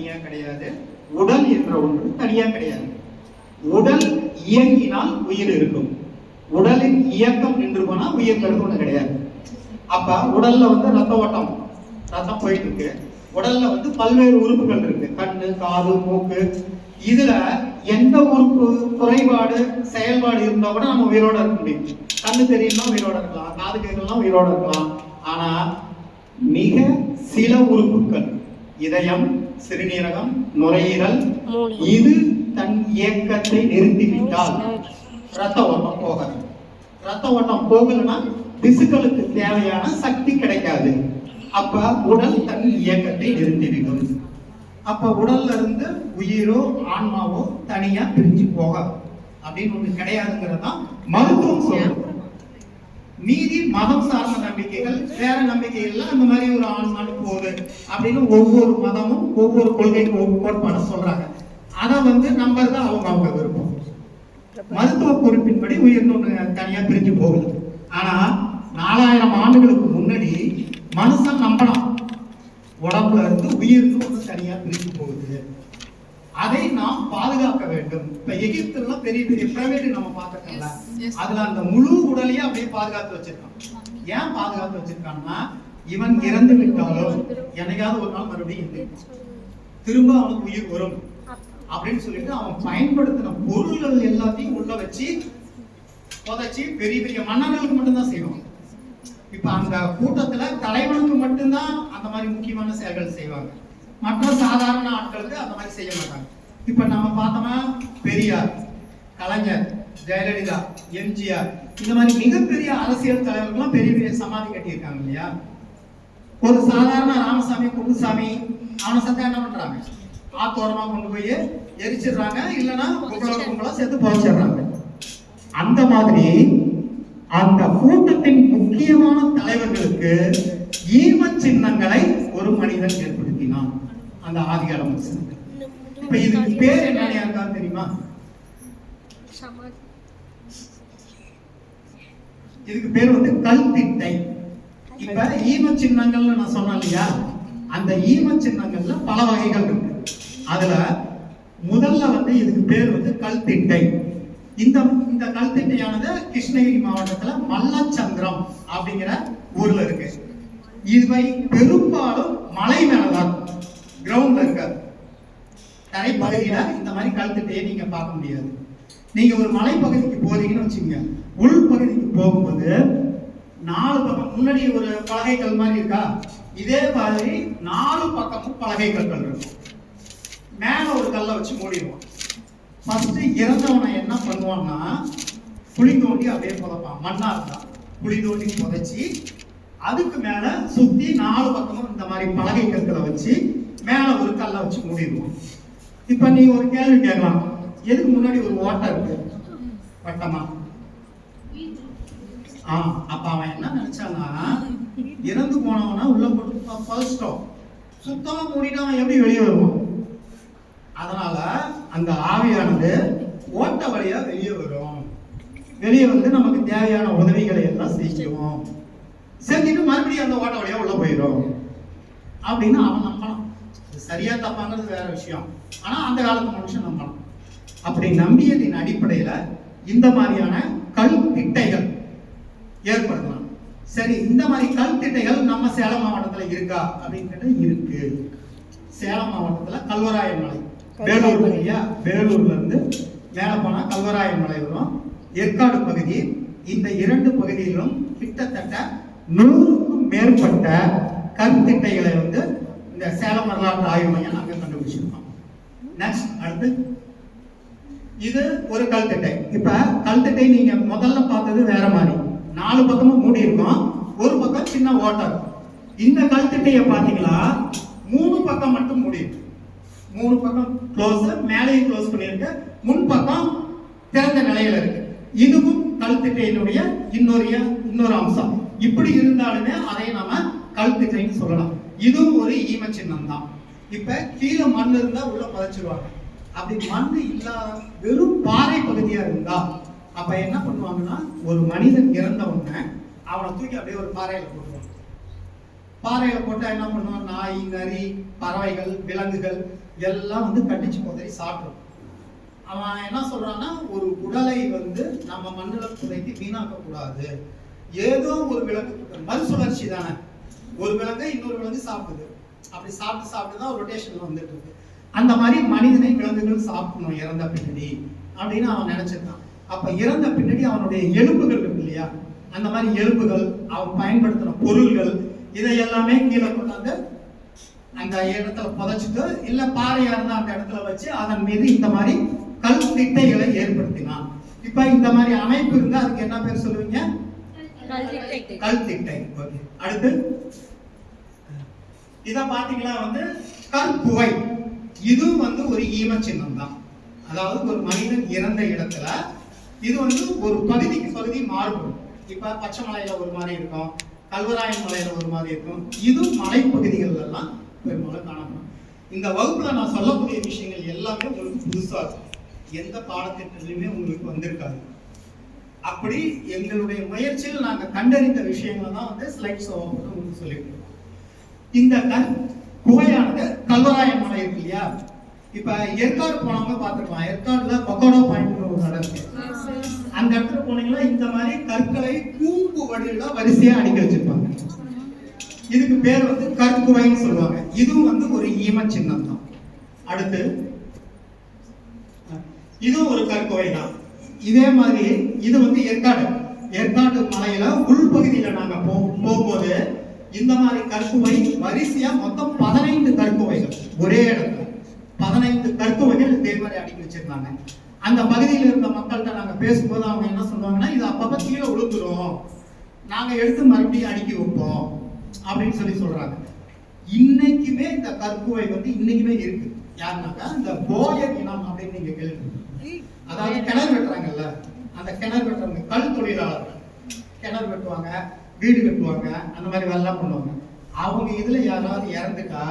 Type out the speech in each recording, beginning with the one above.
தனியா கிடையாது. உடல் என்ற ஒன்று தனியா கிடையாது. உடல் இயங்கினால் உயிர் இருக்கும். உடலின் இயக்கம் நின்று போனா உயிர்ங்கிறது ஒண்ணு கிடையாது. அப்ப உடல்ல வந்து ரத்த ஓட்டம் ரத்தம் போயிட்டு இருக்கு உடல்ல வந்து பல்வேறு உறுப்புகள் இருக்கு. கண்ணு காது மூக்கு. இதுல எந்த உறுப்பு குறைபாடு செயல்பாடு இருந்தா கூட நம்ம உயிரோட இருக்க முடியும். கண்ணு தெரியணும்னா உயிரோட இருக்கலாம். காது கேட்கலாம் உயிரோட இருக்கலாம். ஆனா மிக சில உறுப்புகள் இதயம் சிறுநீரகம் நுரையீரல். இது தன் இயக்கத்தை நிறுத்திவிட்டால் ரத்த ஓட்டம் போகாது. ரத்த ஓட்டம் போகலைன்னா திசுக்களுக்கு தேவையான சக்தி கிடைக்காது. அப்ப உடல் தன் இயக்கத்தை நிறுத்திவிடும். அப்ப உடல்ல இருந்து உயிரோ ஆன்மாவோ தனியா பிரிஞ்சு போகாது. அப்படின்னு ஒண்ணு கிடையாதுங்கிறது தான் மருத்துவம் சொல்றது மீதி மதம் சார்ந்த நம்பிக்கைகள் வேற நம்பிக்கைகள்ல அந்த மாதிரி ஒரு ஆன்மானு போகுது அப்படின்னு ஒவ்வொரு மதமும் ஒவ்வொரு கொள்கைக்கு ஒவ்வொரு கோட்பாடு சொல்றாங்க. அதை வந்து நம்புறது அவங்க அவங்க விருப்பம். மருத்துவ குறிப்பின்படி உயிர்னு தனியா பிரிஞ்சு போகுது. ஆனா நாலாயிரம் ஆண்டுகளுக்கு முன்னாடி மனுஷன் நம்பலாம். உடம்புல இருந்து உயிர்னு ஒன்று தனியா பிரிஞ்சு போகுது. அதை நாம் பாதுகாக்க வேண்டும். இப்ப எகிப்துல பெரிய பெரிய பிரமிடு நம்ம பார்த்துக்கல அதுல அந்த முழு உடலையும் அப்படியே பாதுகாத்து வச்சிருக்கான். ஏன் பாதுகாத்து வச்சிருக்கான்னா இவன் இறந்து விட்டாலும் என்னைக்காவது ஒரு நாள் மறுபடியும். திரும்ப அவனுக்கு உயிர் வரும். அப்படின்னு சொல்லிட்டு அவன் பயன்படுத்தின பொருள்கள் எல்லாத்தையும் உள்ள வச்சு புதைச்சி பெரிய பெரிய மன்னர்களுக்கு மட்டும்தான் செய்வாங்க இப்ப அந்த கூட்டத்துல தலைவனுக்கு மட்டும்தான் அந்த மாதிரி முக்கியமான செயல்கள் செய்வாங்க. மற்ற சாதாரண ஆட்களுக்கு அந்த மாதிரி செய்ய மாட்டாங்க. இப்ப நம்ம பார்த்தோம்னா பெரியார் கலைஞர் ஜெயலலிதா எம்ஜிஆர் இந்த மாதிரி மிகப்பெரிய அரசியல் தலைவர்கள்லாம் பெரிய பெரிய சமாதி கட்டியிருக்காங்க இல்லையா? ஒரு சாதாரண ராமசாமி குப்புசாமி அவனை சத்தம் என்ன பண்றாங்க? ஆத்தோரமா கொண்டு போய் எரிச்சிடுறாங்க இல்லைன்னா கும்பலோட கும்பலா சேர்த்து புதைச்சிடுறாங்க. அந்த மாதிரி அந்த கூட்டத்தின் முக்கியமான தலைவர்களுக்கு ஈம சின்னங்களை ஒரு மனிதன் ஏற்படுத்தினான் அந்த ஆதிகால மனுஷன் இப்ப இதுக்கு பேர் என்னன்னு யாருக்காவது தெரியுமா? இதுக்கு பேர் வந்து கல்திட்டை. இப்ப ஈம சின்னங்கள்னு நான் சொன்னேன் இல்லையா? அந்த ஈம சின்னங்கள்ல பல வகைகள் இருக்கு. அதுல முதல்ல வந்து இதுக்கு பேர் வந்து கல்திட்டை. இந்த இந்த கல்திட்டையானது கிருஷ்ணகிரி மாவட்டத்துல மல்லச்சந்திரம் அப்படிங்கிற ஊர்ல இருக்கு. இவை பெரும்பாலும் மலை மேலதான். கிரவுண்ட்ல இருக்காது. தரைப்பகுதியில இந்த மாதிரி கல்திட்டையை நீங்க பார்க்க முடியாது. நீங்க ஒரு மலைப்பகுதிக்கு போறீங்கன்னு வச்சுக்கோங்க. உள் பகுதிக்கு போகும்போது நாலு பக்கம் முன்னாடி ஒரு பலகை கல் மாதிரி இருக்கா? இதே மாதிரி நாலு பக்கமும் பலகை கற்கள் இருக்கும். மேல ஒரு கல்லை வச்சு மூடிடுவோம். ஃபர்ஸ்ட் இறந்தவனை என்ன பண்ணுவான்னா குழி தோண்டி அப்படியே புதைப்பான். மண்ணா இருந்தா குழி தோண்டி புதைச்சி அதுக்கு மேல சுத்தி நாலு பக்கமும் இந்த மாதிரி பலகை கற்களை வச்சு மேலே ஒரு கல்லை வச்சு மூடிடுவோம். இப்போ நீ ஒரு கேள்வி கேட்கலாம். எதுக்கு முன்னாடி ஒரு ஓட்டை இருக்கு? வட்டமா? ஆ அப்ப அவன் என்ன நினைச்சானா இறந்து போனவனா உள்ள போட்டு ப- சுத்தமா மூடிட்டு அவன் எப்படி வெளியே வருவான்? அதனால அந்த ஆவியானது ஓட்ட வழியா வெளியே வரும். வெளியே வந்து நமக்கு தேவையான உதவிகளை எல்லாம் செய்யும் செஞ்சுட்டு மறுபடியும் அந்த ஓட்ட வழியா உள்ள போயிடும். அப்படின்னு அவன் சரியா தப்பாங்கிறது வேற விஷயம். ஆனா அந்த காலத்து மனுஷன் நம்பணும் அப்படி நம்பியதின் அடிப்படையில இந்த மாதிரியான கல் திட்டைகள் ஏற்படுத்தலாம். சரி இந்த மாதிரி கல் திட்டைகள் நம்ம சேலம் மாவட்டத்துல இருக்கா அப்படின்னு கேட்டா இருக்கு. சேலம் மாவட்டத்துல கல்வராய மலை. வேலூர் இல்லையா வேலூர்ல இருந்து மேல போனா கல்வராயன் மலை வரும். ஏற்காடு பகுதி இந்த இரண்டு பகுதியிலும் கிட்டத்தட்ட நூறுக்கும் மேற்பட்ட கருத்திட்டைகளை வந்து இந்த சேலம் வரலாற்று ஆய்வு மையம் நாங்கள் கண்டுபிடிச்சிருக்கோம். நெக்ஸ்ட் அடுத்து இது ஒரு கல்திட்டை. இப்ப கல்திட்டை நீங்க முதல்ல பார்த்தது வேற மாதிரி. நாலு பக்கமும் மூடி இருக்கும் ஒரு பக்கம் சின்ன ஓட்டம் இந்த கல்திட்டையை பார்த்தீங்களா? மூணு பக்கம் மட்டும் மூடி இருக்கு மூணு பக்கம் க்ளோஸ் மேலேயும் க்ளோஸ் பண்ணியிருக்கு. முன் பக்கம் திறந்த நிலையில இருக்கு. இதுவும் கல்திட்டையினுடைய இன்னொரு இன்னொரு அம்சம். இப்படி இருந்தாலுமே அதை நாம கல்திட்டைன்னு சொல்லலாம். இதுவும் ஒரு ஈம சின்னம் தான் இப்ப கீழே மண் இருந்தா உள்ள புதைச்சிருவாங்க. அப்படி மண் இல்லாத வெறும் பாறை பகுதியா இருந்தா அப்ப என்ன பண்ணுவாங்கன்னா ஒரு மனிதன் இறந்த உடனே அவனை தூக்கி அப்படியே ஒரு பாறையில போட்டுருவாங்க. பாறையில போட்டா என்ன பண்ணுவோம் நாய் நரி பறவைகள் விலங்குகள் எல்லாம் வந்து கட்டிச்சு போதறி சாப்பிடும். அவன் என்ன சொல்றான்னா ஒரு உடலை வந்து நம்ம மண்ணில் புதைத்து வீணாக்க கூடாது ஏதோ ஒரு விலங்கு மறுசுழற்சி தானே. ஒரு விலங்கு இன்னொரு விலங்கு சாப்பிடுது. அப்படி சாப்பிட்டு சாப்பிட்டு தான் ரொட்டேஷன்ல வந்துட்டு இருக்கு. அந்த மாதிரி மனிதனை விலங்குகள் சாப்பிடணும் இறந்த பின்னாடி அப்படின்னு அவன் நினைச்சிருந்தான் அப்ப இறந்த பின்னாடி அவனுடைய எலும்புகள் இருக்கு இல்லையா? அந்த மாதிரி எலும்புகள் அவன் பயன்படுத்தின பொருள்கள் இதை எல்லாமே கீழே கொண்டாந்து அந்த இடத்துல புதைச்சிட்டு இல்ல பாறையா இருந்தா அந்த இடத்துல வச்சு அதன் மீது இந்த மாதிரி கல் திட்டைகளை ஏற்படுத்தினான். இப்ப இந்த மாதிரி அமைப்பு இருந்தா அதுக்கு என்ன பேர் சொல்லுவீங்க? கல் திட்டை ஓகே அடுத்து இத பாத்தீங்கன்னா வந்து கற்புவை. இதுவும் வந்து ஒரு ஈம சின்னம் தான் அதாவது ஒரு மனிதன் இறந்த இடத்துல இது வந்து ஒரு பகுதிக்கு பகுதி மாறுபடும். இப்ப பச்சை மலையில ஒரு மாதிரி இருக்கும் கல்வராயன் மலையில ஒரு மாதிரி இருக்கும். இது மலைப்பகுதிகள் எல்லாம் பெரும்பாலும் காணப்படும். இந்த வகுப்புல நான் சொல்லக்கூடிய விஷயங்கள் எல்லாமே உங்களுக்கு புதுசா இருக்கும். எந்த பாடத்திட்டத்திலுமே உங்களுக்கு வந்திருக்காது. அப்படி எங்களுடைய முயற்சியில் நாங்க கண்டறிந்த விஷயங்களை தான் வந்து ஸ்லைட்ஸ் உங்களுக்கு இந்த கல் குகையானது கல்வராய மலை இருக்கு இல்லையா? இப்ப ஏற்காடு போனவங்க பார்த்துக்கலாம் ஏற்காடுல பக்கோடா பாயிண்ட் ஒரு இடம் இருக்கு. அந்த இடத்துல போனீங்கன்னா இந்த மாதிரி கற்களை கூம்பு வடிவில வரிசையா அடிக்க வச்சிருப்பாங்க. இதுக்கு பேர் வந்து கற்குவைன்னு சொல்லுவாங்க. இதுவும் வந்து ஒரு ஈம சின்னம் தான். அடுத்து இதுவும் ஒரு கற்குவை தான் இதே மாதிரி இது வந்து மலையில உள்பகுதியில நாங்க போ போகும்போது இந்த மாதிரி கற்குவை வரிசையா மொத்தம் பதினைந்து கற்குவைகள் ஒரே இடத்துல. பதினைந்து கற்குவைகள் இதே மாதிரி அடுக்கி வச்சிருந்தாங்க. அந்த பகுதியில் இருந்த மக்கள்கிட்ட நாங்க பேசும்போது அவங்க என்ன சொல்லுவாங்கன்னா இது அப்பப்ப கீழே விழுந்துரும். நாங்க எடுத்து மறுபடியும் அடுக்கி வைப்போம். அப்படின்னு சொல்லி சொல்றாங்க. இன்னைக்குமே இந்த கற்குவை வந்து இன்னைக்குமே இருக்கு. யாருனாக்கா இந்த போயர் இனம் அப்படின்னு நீங்க கேள்வி அதாவது கிணறு வெட்டுறாங்கல்ல அந்த கிணறு வெட்டுறவங்க கல் தொழிலாளர்கள். கிணறு வெட்டுவாங்க வீடு கட்டுவாங்க அந்த மாதிரி வேலைலாம் பண்ணுவாங்க. அவங்க இதுல யாராவது இறந்துட்டா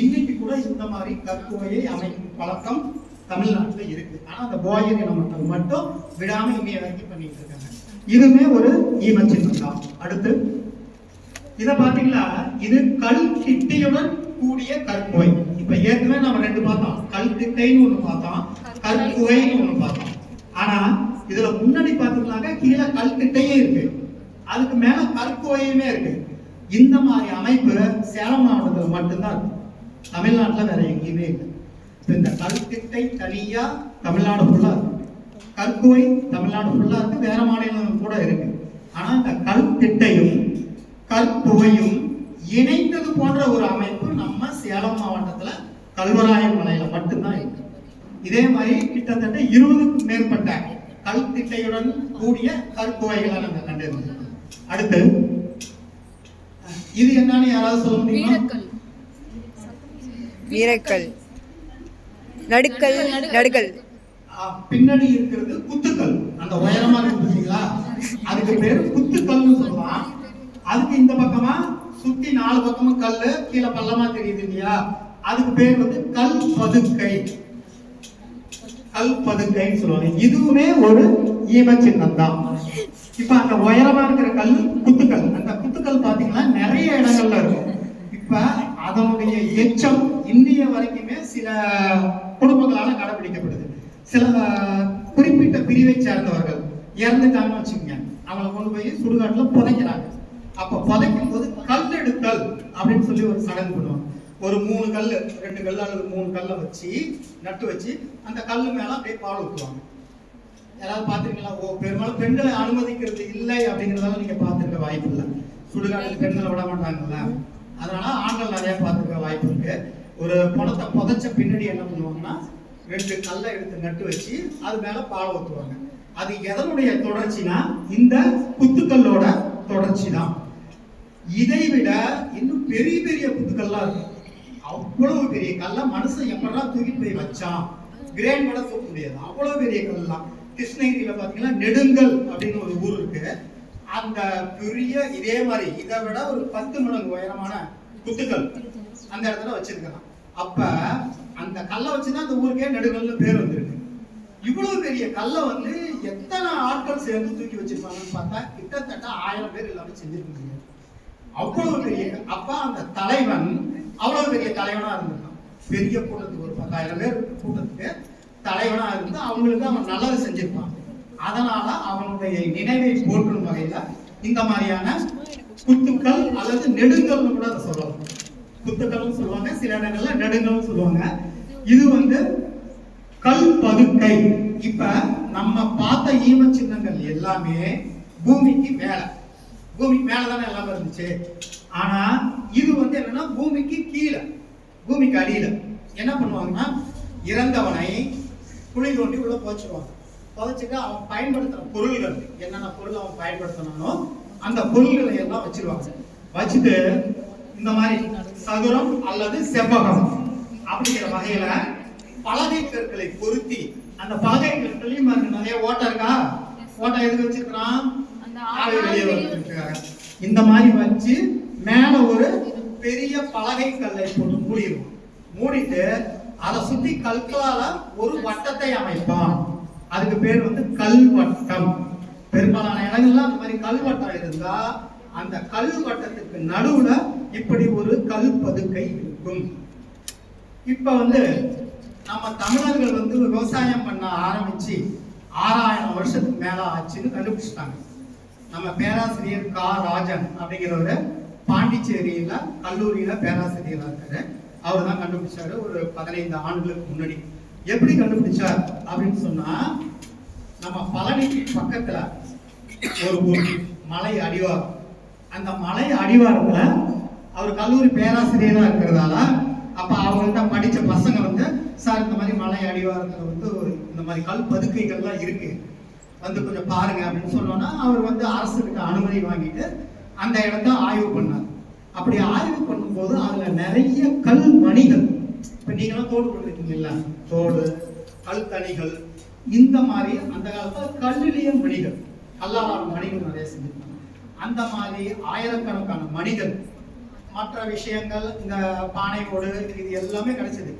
இன்னைக்கு கூட இந்த மாதிரி கற்குவையை அமைக்கும் பழக்கம் தமிழ்நாட்டுல இருக்கு. ஆனா அந்த போயர் இன மக்கள் மட்டும் விடாம இன்னைய வரைக்கும் பண்ணிட்டு இருக்காங்க. இதுவுமே ஒரு ஈமச்சின்னம் தான். அடுத்து இதை பாத்தீங்களா இது கல் கிட்டியுடன் கூடிய கற்குவை இப்ப ஏற்கனவே நம்ம ரெண்டு பார்த்தோம். கல் திட்டைன்னு ஒண்ணு பார்த்தோம். கற்குவைன்னு ஒண்ணு பார்த்தோம். ஆனா இதுல முன்னாடி பாத்தீங்கன்னாக்கா கீழே கல் திட்டையே இருக்கு. அதுக்கு மேல கற்கோயுமே இருக்கு. இந்த மாதிரி அமைப்பு சேலம் மாவட்டத்தில் மட்டும்தான் இருக்கு. தமிழ்நாட்டில் வேற எங்கேயுமே இல்லை. இந்த கல்திட்டை தனியா தமிழ்நாடு ஃபுல்லா இருக்கு. கற்குவை தமிழ்நாடு ஃபுல்லா இருக்கு. வேற மாநிலம் கூட இருக்கு. ஆனா இந்த கல்திட்டையும் கற்புகையும் இணைந்தது போன்ற ஒரு அமைப்பு நம்ம சேலம் மாவட்டத்துல கல்வராயன் மலையில மட்டும்தான் இருக்கு. இதே மாதிரி கிட்டத்தட்ட இருபதுக்கும் மேற்பட்ட கல்திட்டையுடன் கூடிய கற்புவைகளை நாங்கள் கண்டிருந்தோம் அடுத்து இது என்னன்னு யாராவது சொல்ல முடியுமா? வீரக்கல். நடுக்கல் நடுக்கல் பின்னாடி இருக்கிறது குத்துக்கல் அந்த உயரமா இருக்கு பார்த்தீங்களா? அதுக்கு பேரு குத்துக்கல்னு சொல்லலாம். அதுக்கு இந்த பக்கமா சுத்தி நாலு பக்கமும் கல்லு கீழே பள்ளமா தெரியுது இல்லையா? அதுக்கு பேர் வந்து கல் பதுக்கை. கல் பதுக்கைன்னு சொல்லுவாங்க. இதுவுமே ஒரு ஈம சின்னம் தான் இப்ப அந்த உயரமா இருக்கிற கல் குத்துக்கல் அந்த குத்துக்கல் பாத்தீங்கன்னா நிறைய இடங்கள்ல இருக்கும். இப்ப அதனுடைய எச்சம் இந்திய வரைக்குமே சில குடும்பங்களால கடைபிடிக்கப்படுது. சில குறிப்பிட்ட பிரிவை சேர்ந்தவர்கள் இறந்துட்டாங்கன்னு வச்சுக்கோங்க. அவங்களை கொண்டு போய் சுடுகாட்டுல புதைக்கிறாங்க. அப்ப புதைக்கும் போது கல் எடுத்தல் அப்படின்னு சொல்லி ஒரு சடங்கு பண்ணுவாங்க. ஒரு மூணு கல் ரெண்டு கல் அல்லது மூணு கல்லை வச்சு நட்டு வச்சு அந்த கல்லு மேல அப்படியே பால் ஊற்றுவாங்க யாராவது பார்த்துருக்கீங்களா? ஓ பெரும்பாலும் பெண்களை அனுமதிக்கிறது இல்லை அப்படிங்கிறதால நீங்க பார்த்துருக்க வாய்ப்பு இல்லை. சுடுகாட்டில் பெண்களை விட மாட்டாங்கல்ல. அதனால ஆண்கள் நிறைய பார்த்துருக்க வாய்ப்பு இருக்கு. ஒரு பணத்தை புதைச்ச பின்னாடி என்ன பண்ணுவாங்கன்னா ரெண்டு கல்லை எடுத்து நட்டு வச்சு அது மேல பால் ஊற்றுவாங்க அது எதனுடைய தொடர்ச்சினா இந்த குத்துக்கல்லோட தொடர்ச்சி தான் இதை விட இன்னும் பெரிய பெரிய குத்துக்கள்லாம் இருக்கு அவ்வளவு பெரிய கல்ல மனுஷன் எப்படா தூக்கிட்டு போய் வச்சான்? கிரேன் கூட தூக்க முடியாது. அவ்வளவு பெரிய கல்லாம் கிருஷ்ணகிரியில பாத்தீங்கன்னா நெடுங்கல் அப்படின்னு ஒரு ஊர் இருக்கு. அந்த பெரிய இதே மாதிரி இதை விட ஒரு பத்து மடங்கு உயரமான குத்துக்கள் அந்த இடத்துல வச்சிருக்கலாம் அப்ப அந்த கல்லை வச்சுதான் அந்த ஊருக்கே நெடுங்கல்னு பேர் வந்திருக்கு. இவ்வளவு பெரிய கல்லை வந்து எத்தனை ஆட்கள் சேர்ந்து தூக்கி வச்சிருப்பாங்கன்னு பார்த்தா கிட்டத்தட்ட ஆயிரம் பேர் எல்லாமே செஞ்சிருக்க முடியாது அவ்வளவு பெரிய அப்ப அந்த தலைவன் அவ்வளவு பெரிய தலைவனா இருந்திருக்கான். பெரிய கூட்டத்துக்கு ஒரு பத்தாயிரம் பேர் கூட்டத்துக்கு தலைவனாக இருந்து அவங்களுக்கு அவன் நல்லது செஞ்சிருப்பான். அதனால அவனுடைய நினைவை போற்றும் வகையில இந்த மாதிரியான குத்துக்கள் அல்லது நெடுங்கல்னு கூட அதை சொல்லலாம் குத்துக்கள்னு சொல்லுவாங்க. சில இடங்கள்ல நெடுங்கல்னு சொல்லுவாங்க. இது வந்து கல் பதுக்கை. இப்ப நம்ம பார்த்த ஈம சின்னங்கள் எல்லாமே பூமிக்கு மேல. பூமிக்கு மேல தானே எல்லாமே இருந்துச்சு. ஆனா இது வந்து என்னன்னா பூமிக்கு கீழே. பூமிக்கு அடியில. என்ன பண்ணுவாங்கன்னா இறந்தவனை குழி தோண்டி உள்ள புதைச்சிருவாங்க. புதைச்சிட்டு அவன் பயன்படுத்துற பொருள்கள் என்னென்ன பொருள் அவன் பயன்படுத்தினானோ அந்த பொருள்களை எல்லாம் வச்சிருவாங்க. வச்சுட்டு இந்த மாதிரி சதுரம் அல்லது செவ்வகம் அப்படிங்கிற வகையில பலகை கற்களை பொருத்தி அந்த பலகை கற்களையும் நிறைய ஓட்டை இருக்கா? ஓட்டை எதுக்கு வச்சிருக்கிறான்? அந்த ஆவி வெளியே வந்துருக்காங்க இந்த மாதிரி வச்சு மேல ஒரு பெரிய பலகை கல்லை போட்டு மூடிடுவோம் மூடிட்டு அதை சுத்தி கற்களால ஒரு வட்டத்தை அமைப்பான். அதுக்கு பேர் வந்து கல்வட்டம். பெரும்பாலான இடங்கள்ல அந்த மாதிரி கல்வட்டம் இருந்தா அந்த கல்வட்டத்துக்கு நடுவுல இப்படி ஒரு கல் பதுக்கை இருக்கும். இப்ப வந்து நம்ம தமிழர்கள் வந்து விவசாயம் பண்ண ஆரம்பிச்சு ஆறாயிரம் வருஷத்துக்கு மேல ஆச்சுன்னு கண்டுபிடிச்சிட்டாங்க. நம்ம பேராசிரியர் கா. ராஜன் அப்படிங்கிறவரு பாண்டிச்சேரியில கல்லூரியில பேராசிரியராக இருக்காரு. அவர் தான் கண்டுபிடிச்சாரு. ஒரு பதினைந்து ஆண்டுகளுக்கு முன்னாடி. எப்படி கண்டுபிடிச்சார் அப்படின்னு சொன்னா நம்ம பழனிக்கு பக்கத்துல ஒரு ஊர் மலை அடிவாரம். அந்த மலை அடிவாரத்துல அவர் கல்லூரி பேராசிரியராக இருக்கிறதால அப்ப அவங்கள்ட்ட படிச்ச பசங்க வந்து சார் இந்த மாதிரி மலை அடிவாரத்துல வந்து ஒரு இந்த மாதிரி கல் பதுக்கைகள்லாம் இருக்கு. வந்து கொஞ்சம் பாருங்க அப்படின்னு சொன்னோன்னா அவர் வந்து அரசுக்கிட்ட அனுமதி வாங்கிட்டு அந்த இடத்த ஆய்வு பண்ணார். அப்படி ஆய்வு பண்ணும்போது அதுல நிறைய கல் மணிகள் இப்ப நீங்களாம் தோடு போட்டுருக்கீங்கல்ல தோடு கல் தனிகள் இந்த மாதிரி அந்த காலத்துல கல்லிலேயே மணிகள். கல்லாலான மணிகள் நிறைய செஞ்சிருக்காங்க அந்த மாதிரி ஆயிரக்கணக்கான மணிகள். மற்ற விஷயங்கள் இந்த பானை ஓடு இது எல்லாமே கிடைச்சது.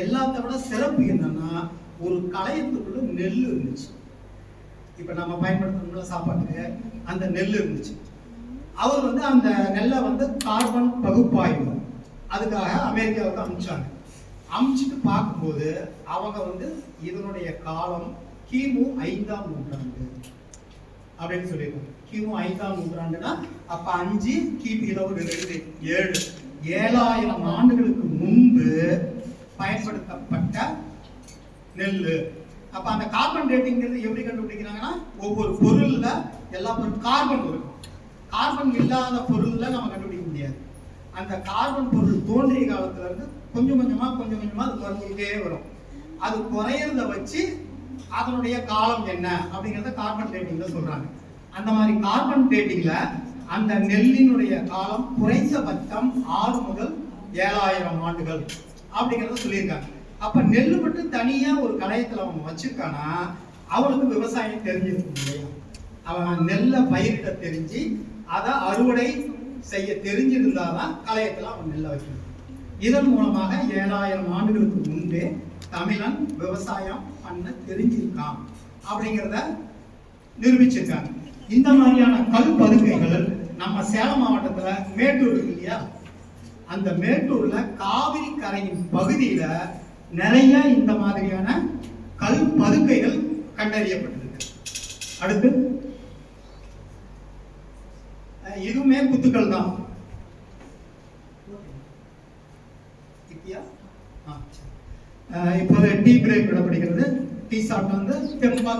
எல்லாத்த விட சிறப்பு என்னன்னா ஒரு களையத்துக்குள்ள நெல் இருந்துச்சு. இப்ப நம்ம பயன்படுத்தணும்ல சாப்பாட்டுக்கு அந்த நெல் இருந்துச்சு. அவர் வந்து அந்த நெல்லை வந்து கார்பன் பகுப்பாய்வு. அதுக்காக அமெரிக்காவுக்கு அமிச்சாங்க. அமிச்சுட்டு பார்க்கும்போது அவங்க வந்து இதனுடைய காலம் கிமு ஐந்தாம் நூற்றாண்டு அப்படின்னு சொல்லியிருக்காங்க. கிமு ஐந்தாம் நூற்றாண்டுனா அப்ப அஞ்சு கிபியில ஒரு ரெண்டு ஏழு. ஏழாயிரம் ஆண்டுகளுக்கு முன்பு பயன்படுத்தப்பட்ட நெல் அப்ப அந்த கார்பன் டேட்டிங்கிறது எப்படி கண்டுபிடிக்கிறாங்கன்னா ஒவ்வொரு பொருள்ல எல்லா பொருள் கார்பன் இருக்கும் கார்பன் இல்லாத பொருள்ல நம்ம கண்டுபிடிக்க முடியாது. அந்த கார்பன் பொருள் தோன்றிய காலத்துல இருந்து கொஞ்சம் கொஞ்சமா கொஞ்சம் கொஞ்சமா அது குறைஞ்சிக்கிட்டே வரும். அது குறையிறத வச்சு அதனுடைய காலம் என்ன அப்படிங்கறத கார்பன் டேட்டிங்ல சொல்றாங்க. அந்த மாதிரி கார்பன் டேட்டிங்ல அந்த நெல்லினுடைய காலம் குறைந்தபட்சம் ஆறு முதல் ஏழாயிரம் ஆண்டுகள் அப்படிங்கறத சொல்லியிருக்காங்க. அப்ப நெல் மட்டும் தனியா ஒரு களையத்துல அவன் வச்சிருக்கானா? அவனுக்கு விவசாயம் தெரிஞ்சிருக்கும் இல்லையா? அவன் நெல்லை பயிரிட தெரிஞ்சு அதை அறுவடை செய்ய தெரிஞ்சிருந்தாதான் கலையத்தில் அவன் நெல்லை வைக்கணும். இதன் மூலமாக ஏழாயிரம் ஆண்டுகளுக்கு முன்பே தமிழன் விவசாயம் பண்ண தெரிஞ்சிருக்கான் அப்படிங்கிறத நிரூபிச்சிருக்காங்க. இந்த மாதிரியான கல் பதுக்கைகள் நம்ம சேலம் மாவட்டத்தில் மேட்டூர் இருக்கு இல்லையா? அந்த மேட்டூர்ல காவிரி கரையின் பகுதியில நிறைய இந்த மாதிரியான கல் பதுக்கைகள் கண்டறியப்பட்டிருக்கு. அடுத்து இதுவுமே குத்துக்கள் தான். இப்போது டீ பிரேக் விடப்படுகிறது டீ சாப்பிட்டு வந்து தெம்பா